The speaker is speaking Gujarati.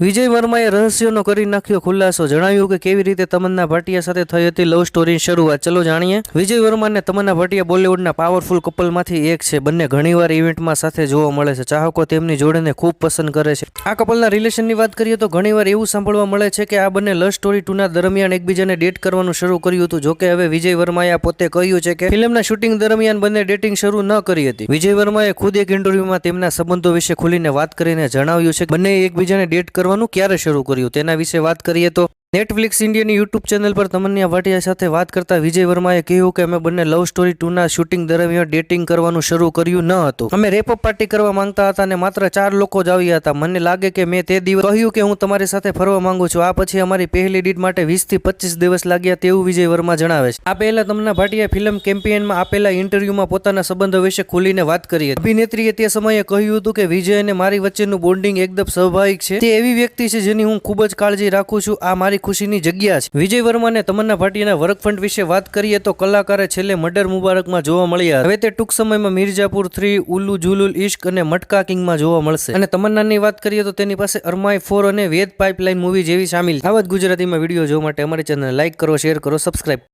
વિજય વર્માએ રહસ્યોનો કરી નાખ્યો ખુલાસો. જણાવ્યું કે કેવી રીતે તમન્ના ભાટિયા સાથે થઈ હતી લવ સ્ટોરીની શરૂઆત. ચલો જાણીએ. વિજય વર્મા અને તમન્ના ભાટિયા બોલિવૂડના પાવરફુલ કપલમાંથી એક છે. બંને ઘણીવાર ઇવેન્ટમાં સાથે જોવા મળે છે. ચાહકો તેમની જોડેને ખૂબ પસંદ કરે છે. આ કપલના રિલેશનની વાત કરીએ તો ઘણીવાર એવું સાંભળવા મળે છે કે આ બંને લવ સ્ટોરી ટુના દરમિયાન એકબીજાને ડેટ કરવાનું શરૂ કર્યું હતું. જોકે હવે વિજય વર્માએ પોતે કહ્યું છે કે ફિલ્મના શૂટિંગ દરમિયાન બંને ડેટિંગ શરૂ ન કરી હતી. વિજય વર્માએ ખુદ એક ઇન્ટરવ્યુમાં તેમના સંબંધો વિશે ખુલીને વાત કરીને જણાવ્યું છે બંને એકબીજાને ડેટ કરવાનું ક્યારે શરૂ કર્યું? તેના વિશે વાત કરીએ તો નેટફ્લિક્સ ઇન્ડિયાની યુટ્યુબ ચેનલ પર તમન્યા ભાટિયા સાથે વાત કરતા વિજય વર્માએ કહ્યું કે અમે બંને લવ સ્ટોરી ટુના શૂટિંગ દરમિયાન ડેટિંગ કરવાનું શરૂ કર્યું ન હતું. અમે રેપઅપ પાર્ટી કરવા માંગતા હતા અને માત્ર ચાર લોકો જ આવ્યા હતા. મને લાગે કે મેં તે દિવસ કહ્યું કે હું તમારી સાથે ફરવા માંગુ છું. આ પછી અમારી પહેલી ડીટ માટે વીસથી પચીસ દિવસ લાગ્યા તેવું વિજય વર્મા જણાવે છે. આ પહેલા તમને ભાટિયા ફિલ્મ કેમ્પિયનમાં આપેલા ઇન્ટરવ્યુમાં પોતાના સંબંધો વિશે ખુલીને વાત કરી હતી. અભિનેત્રીએ તે સમયે કહ્યું હતું કે વિજય અને મારી વચ્ચેનું બોન્ડિંગ એકદમ સ્વાભાવિક છે. તે એવી વ્યક્તિ છે જેની હું ખૂબ જ કાળજી રાખું છું. આ મારી ખુશીની જગ્યા છે. વિજય વર્મા અને તમન્ના ભાટિયાના વર્કફ્રન્ટ વિશે વાત કરીએ તો કલાકારે છેલ્લે મર્ડર મુબારકમાં જોવા મળ્યા. હવે તે ટૂંક સમયમાં મિર્જાપુર થ્રી, ઉલ્લુ જુલુલ ઇશ્ક અને મટકા કિંગમાં જોવા મળશે. અને તમન્નાની વાત કરીએ તો તેની પાસે અરમાઈ ફોર અને વેદ પાઇપલાઇન મૂવી જેવી સામેલ આવા જ ગુજરાતીમાં વીડિયો જોવા માટે અમારી ચેનલ લાઇક કરો, શેર કરો, સબસ્ક્રાઇબ